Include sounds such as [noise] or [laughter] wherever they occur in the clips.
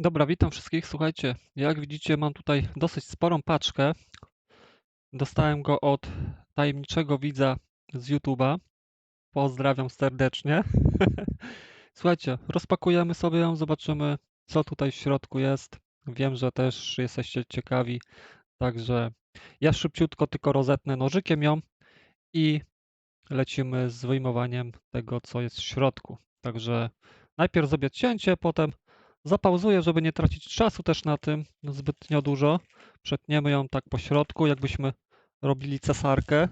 Dobra, witam wszystkich. Słuchajcie, jak widzicie, mam tutaj dosyć sporą paczkę. Dostałem go od tajemniczego widza z YouTube'a. Pozdrawiam serdecznie. [laughs] Słuchajcie, rozpakujemy sobie ją, zobaczymy, co tutaj w środku jest. Wiem, że też jesteście ciekawi, także ja szybciutko tylko rozetnę nożykiem ją i lecimy z wyjmowaniem tego, co jest w środku. Także najpierw zrobię cięcie, potem Zapauzuję, żeby nie tracić czasu też na tym zbytnio dużo. Przetniemy ją tak po środku, jakbyśmy robili cesarkę.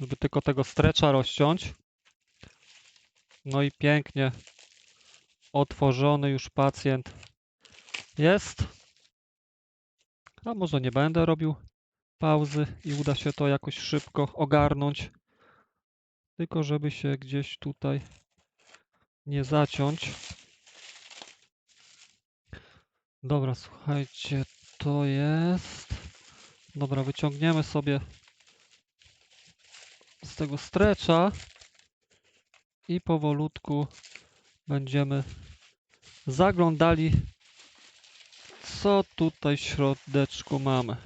Żeby tylko tego strecza rozciąć. No i pięknie otworzony już pacjent jest. A może nie będę robił pauzy i uda się to jakoś szybko ogarnąć. Tylko żeby się gdzieś tutaj nie zaciąć. Dobra, słuchajcie, to jest. Dobra, wyciągniemy sobie z tego strecza i powolutku będziemy zaglądali, co tutaj w środeczku mamy.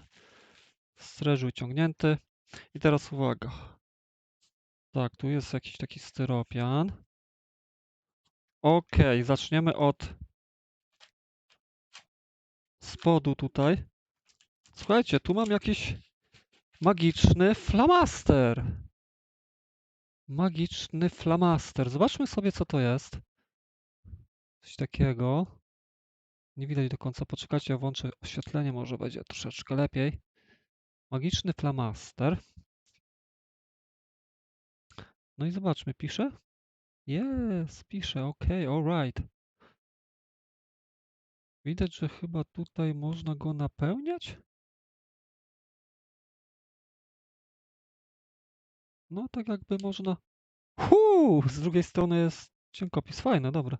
Strecz wyciągnięty. I teraz uwaga. Tak, tu jest jakiś taki styropian. Okej, zaczniemy od spodu tutaj. Słuchajcie, tu mam jakiś magiczny flamaster. Magiczny flamaster. Zobaczmy sobie, co to jest. Coś takiego. Nie widać do końca. Poczekajcie, ja włączę oświetlenie, może będzie troszeczkę lepiej. Magiczny flamaster. No i zobaczmy, pisze? Jest, pisze, ok, alright. Widać, że chyba tutaj można go napełniać? No, tak jakby można... Huu! Z drugiej strony jest cienkopis. Fajne, dobre.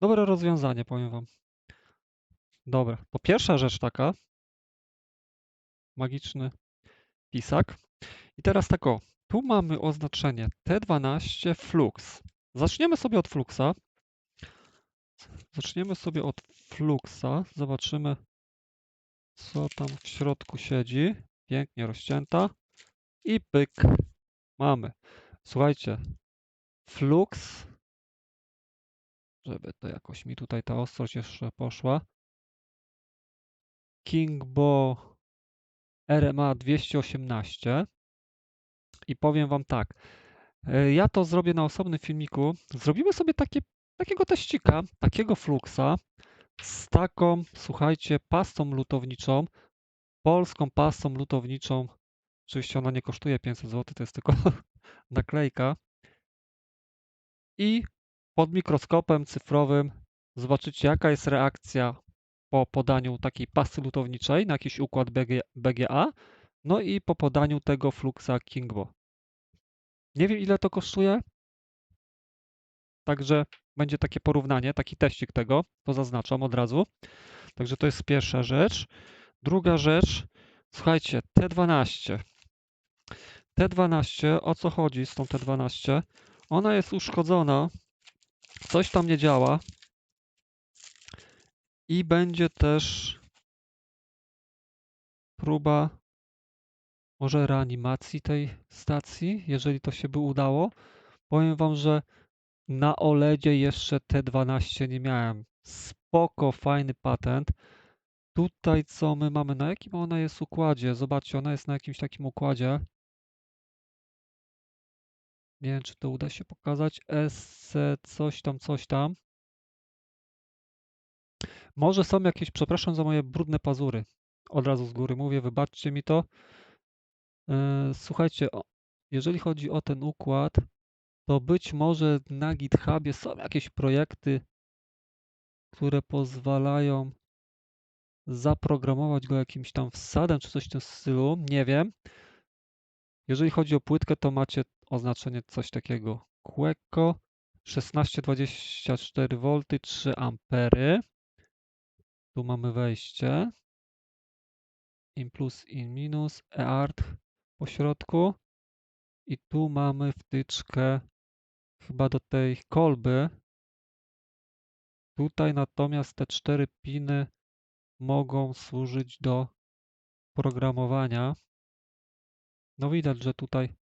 Dobre rozwiązanie, powiem wam. Dobra, to pierwsza rzecz taka. Magiczny pisak. I teraz tak o. Tu mamy oznaczenie T12 Flux. Zaczniemy sobie od Fluxa. Zaczniemy sobie od Fluxa. Zobaczymy, co tam w środku siedzi. Pięknie rozcięta. I pyk. Mamy. Słuchajcie. Flux. Żeby to jakoś mi tutaj ta ostrość jeszcze poszła. Kingbo RMA 218. I powiem Wam tak, e, ja to zrobię na osobnym filmiku. Zrobimy sobie takie, takiego teścika, takiego fluxa z taką, słuchajcie, pastą lutowniczą, polską pastą lutowniczą. Oczywiście ona nie kosztuje 500 zł, to jest tylko [laughs] naklejka. I pod mikroskopem cyfrowym zobaczycie, jaka jest reakcja po podaniu takiej pasty lutowniczej na jakiś układ BGA no i po podaniu tego Fluxa Kingbo. Nie wiem ile to kosztuje, także będzie takie porównanie, taki teścik tego, to zaznaczam od razu. Także to jest pierwsza rzecz. Druga rzecz, słuchajcie, T12. T12, o co chodzi z tą T12? Ona jest uszkodzona, coś tam nie działa i będzie też próba może reanimacji tej stacji, jeżeli to się by udało. Powiem Wam, że na OLEDzie jeszcze T12 nie miałem. Spoko, fajny patent. Tutaj co my mamy? Na jakim ona jest układzie? Zobaczcie, ona jest na jakimś takim układzie. Nie wiem, czy to uda się pokazać. SC coś tam, coś tam. Może są jakieś, przepraszam za moje brudne pazury. Od razu z góry mówię, wybaczcie mi to. E, słuchajcie, jeżeli chodzi o ten układ, to być może na GitHubie są jakieś projekty, które pozwalają zaprogramować go jakimś tam wsadem czy coś w tym stylu, nie wiem. Jeżeli chodzi o płytkę, to macie oznaczenie coś takiego Queco 1624V 3 ampery. Tu mamy wejście. In plus, in minus, eart po środku i tu mamy wtyczkę chyba do tej kolby. Tutaj natomiast te cztery piny mogą służyć do programowania. No widać, że tutaj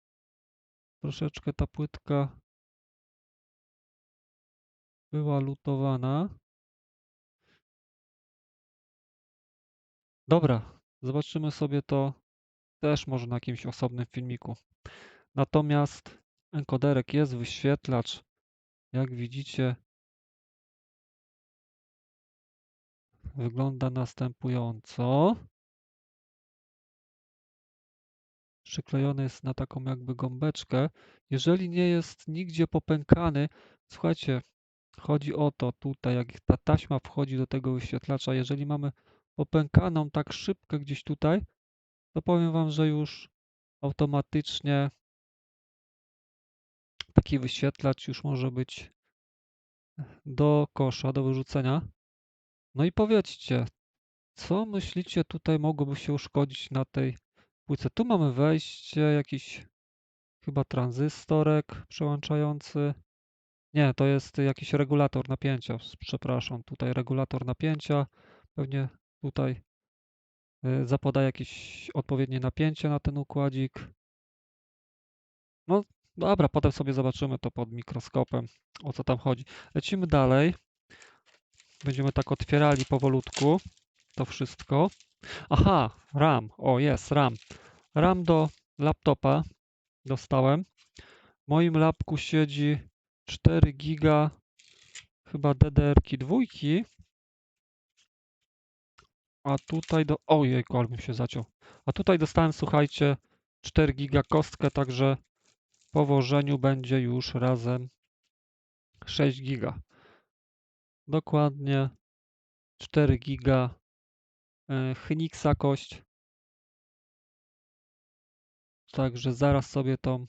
troszeczkę ta płytka była lutowana. Dobra, zobaczymy sobie to też może na jakimś osobnym filmiku. Natomiast enkoderek jest, wyświetlacz, jak widzicie, wygląda następująco. Przyklejony jest na taką jakby gąbeczkę. Jeżeli nie jest nigdzie popękany, słuchajcie, chodzi o to tutaj, jak ta taśma wchodzi do tego wyświetlacza, jeżeli mamy popękaną tak szybkę gdzieś tutaj, to powiem Wam, że już automatycznie taki wyświetlacz już może być do kosza, do wyrzucenia. No i powiedzcie, co myślicie tutaj mogłoby się uszkodzić na tej płytce? Tu mamy wejście, jakiś chyba tranzystorek przełączający. Nie, to jest jakiś regulator napięcia, przepraszam, tutaj regulator napięcia. Pewnie tutaj y, zapoda jakieś odpowiednie napięcie na ten układzik. No dobra, potem sobie zobaczymy to pod mikroskopem, o co tam chodzi. Lecimy dalej. Będziemy tak otwierali powolutku to wszystko. Aha, RAM. O, jest RAM. RAM do laptopa dostałem. W moim lapku siedzi 4 giga chyba DDR-ki dwójki. A tutaj do... Ojej, ale bym się zaciął. A tutaj dostałem, słuchajcie, 4 giga kostkę, także po włożeniu będzie już razem 6 giga. Dokładnie 4 giga e, Chyniksa kość. Także zaraz sobie tą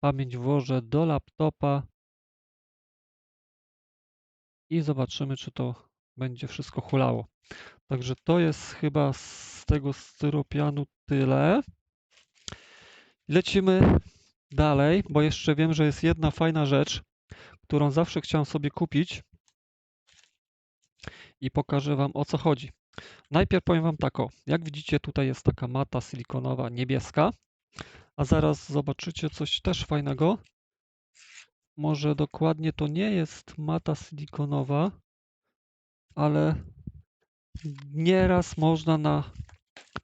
pamięć włożę do laptopa i zobaczymy, czy to będzie wszystko hulało. Także to jest chyba z tego styropianu tyle. Lecimy dalej, bo jeszcze wiem, że jest jedna fajna rzecz, którą zawsze chciałem sobie kupić i pokażę Wam o co chodzi. Najpierw powiem Wam tak o, jak widzicie tutaj jest taka mata silikonowa niebieska, a zaraz zobaczycie coś też fajnego. Może dokładnie to nie jest mata silikonowa, ale nieraz można na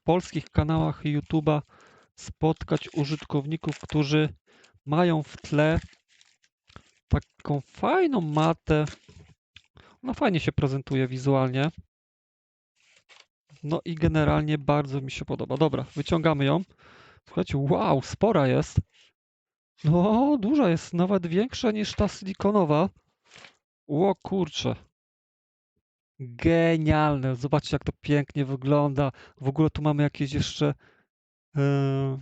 polskich kanałach YouTube'a spotkać użytkowników, którzy mają w tle taką fajną matę. Ona fajnie się prezentuje wizualnie. No i generalnie bardzo mi się podoba. Dobra, wyciągamy ją. Słuchajcie, wow, spora jest. No, duża jest, nawet większa niż ta silikonowa. O kurczę. Genialne. Zobaczcie, jak to pięknie wygląda. W ogóle tu mamy jakieś jeszcze yy...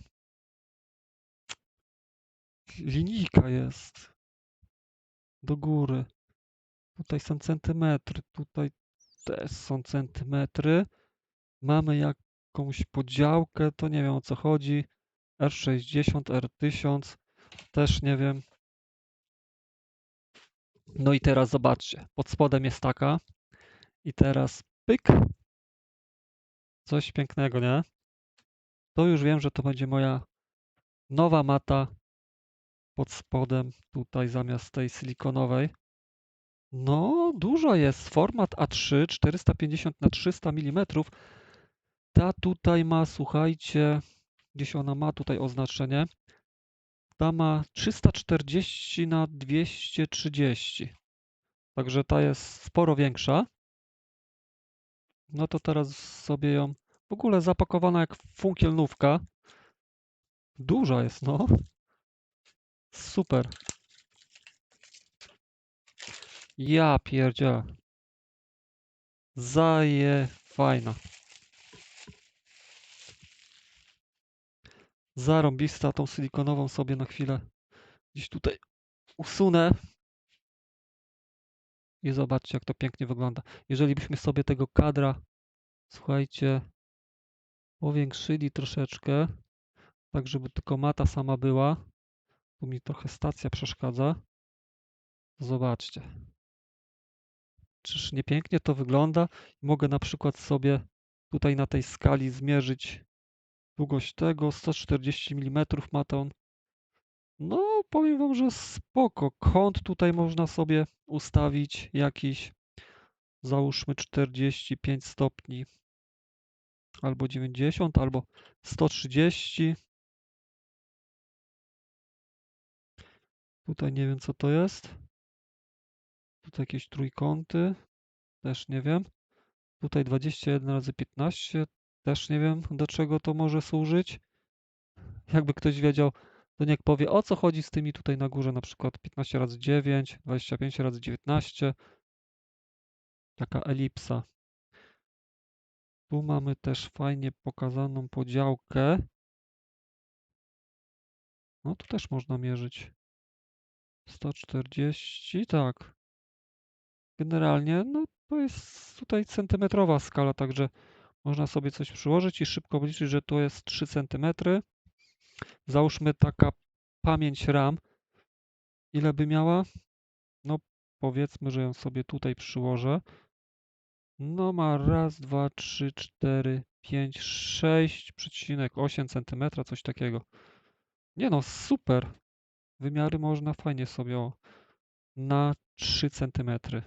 linijka jest do góry. Tutaj są centymetry, tutaj też są centymetry. Mamy jakąś podziałkę, to nie wiem o co chodzi. R60, R1000, też nie wiem. No i teraz zobaczcie, pod spodem jest taka. I teraz pyk. Coś pięknego, nie? To już wiem, że to będzie moja nowa mata pod spodem tutaj zamiast tej silikonowej. No, dużo jest. Format A3 450 na 300 mm. Ta tutaj ma, słuchajcie, gdzieś ona ma tutaj oznaczenie. Ta ma 340 na 230. Także ta jest sporo większa. No to teraz sobie ją w ogóle zapakowana jak funkielnówka. Duża jest, no. Super. Ja pierdzielę. Zaje fajna. Zarąbista tą silikonową sobie na chwilę gdzieś tutaj usunę. I zobaczcie, jak to pięknie wygląda. Jeżeli byśmy sobie tego kadra, słuchajcie, powiększyli troszeczkę, tak żeby tylko mata sama była. Tu mi trochę stacja przeszkadza. Zobaczcie. Czyż nie pięknie to wygląda? Mogę na przykład sobie tutaj na tej skali zmierzyć długość tego, 140 mm ma to on. No, powiem wam, że spoko. Kąt tutaj można sobie ustawić jakiś, załóżmy 45 stopni, albo 90, albo 130. Tutaj nie wiem, co to jest. Tutaj jakieś trójkąty, też nie wiem. Tutaj 21 razy 15, też nie wiem, do czego to może służyć. Jakby ktoś wiedział, to niech powie, o co chodzi z tymi tutaj na górze, na przykład 15 razy 9, 25 razy 19. Taka elipsa. Tu mamy też fajnie pokazaną podziałkę. No tu też można mierzyć. 140, tak. Generalnie, no to jest tutaj centymetrowa skala, także można sobie coś przyłożyć i szybko obliczyć, że to jest 3 cm. Załóżmy taka pamięć RAM. Ile by miała? No powiedzmy, że ją sobie tutaj przyłożę. No ma raz, dwa, trzy, cztery, pięć, sześć przecinek osiem centymetra, coś takiego. Nie no, super. Wymiary można fajnie sobie o, na 3 centymetry.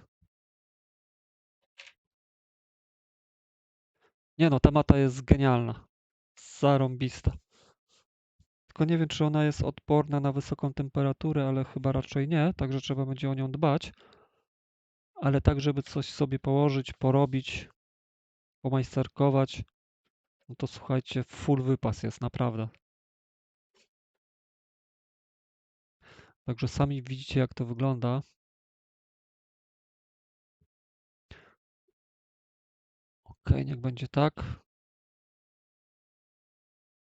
Nie no, ta mata jest genialna. Zarąbista. Tylko nie wiem, czy ona jest odporna na wysoką temperaturę, ale chyba raczej nie, także trzeba będzie o nią dbać. Ale tak, żeby coś sobie położyć, porobić, pomajsterkować, no to słuchajcie, full wypas jest, naprawdę. Także sami widzicie, jak to wygląda. Ok, niech będzie tak.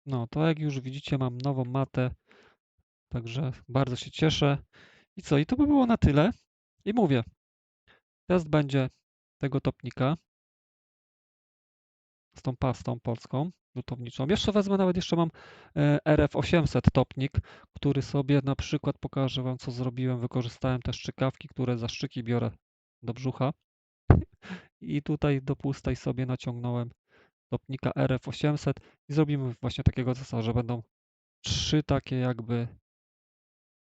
No, to jak już widzicie, mam nową matę, także bardzo się cieszę. I co? I to by było na tyle. I mówię, test będzie tego topnika z tą pastą polską lutowniczą. Jeszcze wezmę, nawet jeszcze mam e, RF800 topnik, który sobie na przykład pokażę Wam, co zrobiłem. Wykorzystałem te szczykawki, które za szczyki biorę do brzucha. [laughs] I tutaj do pustej sobie naciągnąłem topnika RF800 i zrobimy właśnie takiego zasaду, że będą trzy takie jakby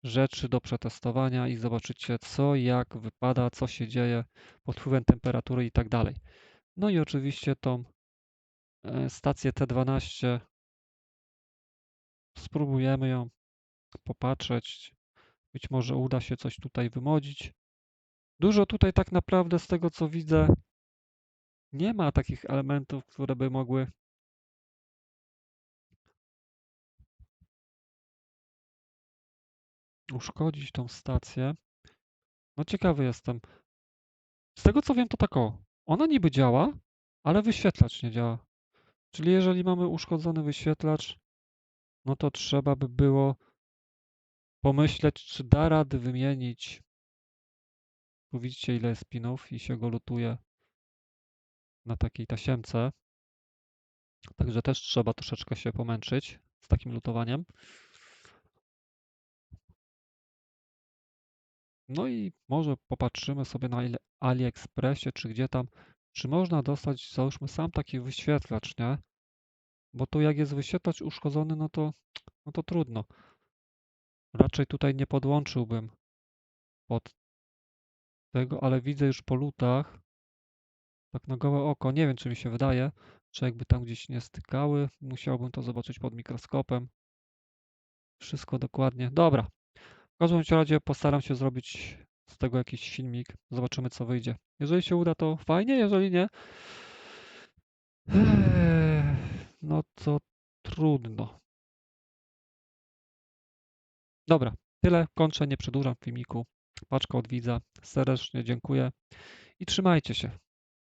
rzeczy do przetestowania i zobaczycie co, jak wypada, co się dzieje pod wpływem temperatury i tak dalej. No i oczywiście tą e, stację T12 spróbujemy ją popatrzeć. Być może uda się coś tutaj wymodzić. Dużo tutaj tak naprawdę z tego co widzę nie ma takich elementów, które by mogły uszkodzić tą stację. No ciekawy jestem. Z tego co wiem, to tak o. Ona niby działa, ale wyświetlacz nie działa. Czyli jeżeli mamy uszkodzony wyświetlacz, no to trzeba by było pomyśleć, czy da rady wymienić. Tu widzicie ile jest pinów i się go lutuje na takiej tasiemce. Także też trzeba troszeczkę się pomęczyć z takim lutowaniem. No i może popatrzymy sobie na AliExpressie, czy gdzie tam, czy można dostać, załóżmy, sam taki wyświetlacz, nie? Bo tu jak jest wyświetlacz uszkodzony, no to, no to trudno. Raczej tutaj nie podłączyłbym pod tego, ale widzę już po lutach, tak na gołe oko, nie wiem, czy mi się wydaje, czy jakby tam gdzieś nie stykały, musiałbym to zobaczyć pod mikroskopem. Wszystko dokładnie. Dobra, w każdym razie postaram się zrobić z tego jakiś filmik. Zobaczymy, co wyjdzie. Jeżeli się uda, to fajnie, jeżeli nie, [sighs] no to trudno. Dobra, tyle. Kończę, nie przedłużam filmiku. Paczka od widza. Serdecznie dziękuję i trzymajcie się.